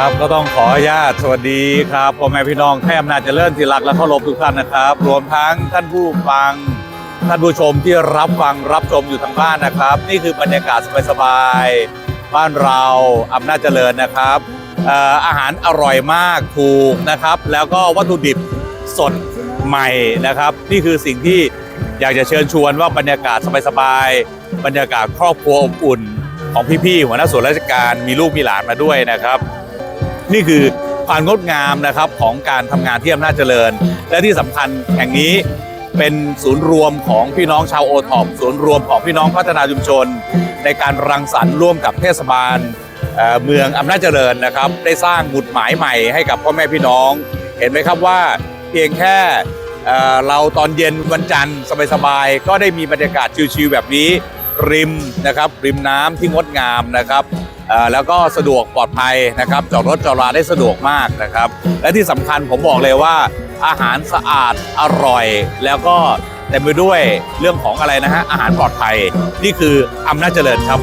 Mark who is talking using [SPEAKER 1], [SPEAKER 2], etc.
[SPEAKER 1] ครับก็ต้องขออนุญาตสวัสดีครับพ่อแม่พี่น้องแค่อำนาจเจริญที่รักและเคารพทุกท่านนะครับ รวมทั้งท่านผู้ฟังท่านผู้ชมที่รับฟังรับชมอยู่ทางบ้านนะครับ นี่คือบรรยากาศสบายๆบ้านเราอำนาจเจริญนะครับอาหารอร่อยมากถูกนะครับ แล้วก็วัตถุดิบสดใหม่นะครับ นี่คือสิ่งที่อยากจะเชิญชวนว่าบรรยากาศสบายๆบรรยากาศครอบครัวอบอุ่น ของพี่ๆหัวหน้าส่วนราชการมีลูกมีหลานมาด้วยนะครับ นี่คือความงดงามนะครับของการทำงานที่อำนาจเจริญ และที่สำคัญแห่งนี้เป็นศูนย์รวมของพี่น้องชาวโอทอปศูนย์รวมของพี่น้องพัฒนาชุมชน ในการรังสรรค์ร่วมกับเทศบาลเมืองอำนาจเจริญนะครับ ได้สร้างหมุดหมายใหม่ให้กับพ่อแม่พี่น้อง เห็นไหมครับว่าเพียงแค่เราตอนเย็นวันจันทร์สบายๆก็ได้มีบรรยากาศชิลๆแบบนี้ ริมนะครับริมน้ำที่งดงามนะครับ แล้วก็สะดวกปลอดภัยนะครับจอดรถจอดราได้สะดวกมากนะครับ และที่สำคัญผมบอกเลยว่า อาหารสะอาดอร่อย แล้วก็เต็มไปด้วยเรื่องของอะไรนะฮะอาหารปลอดภัยนี่คืออำนาจเจริญครับ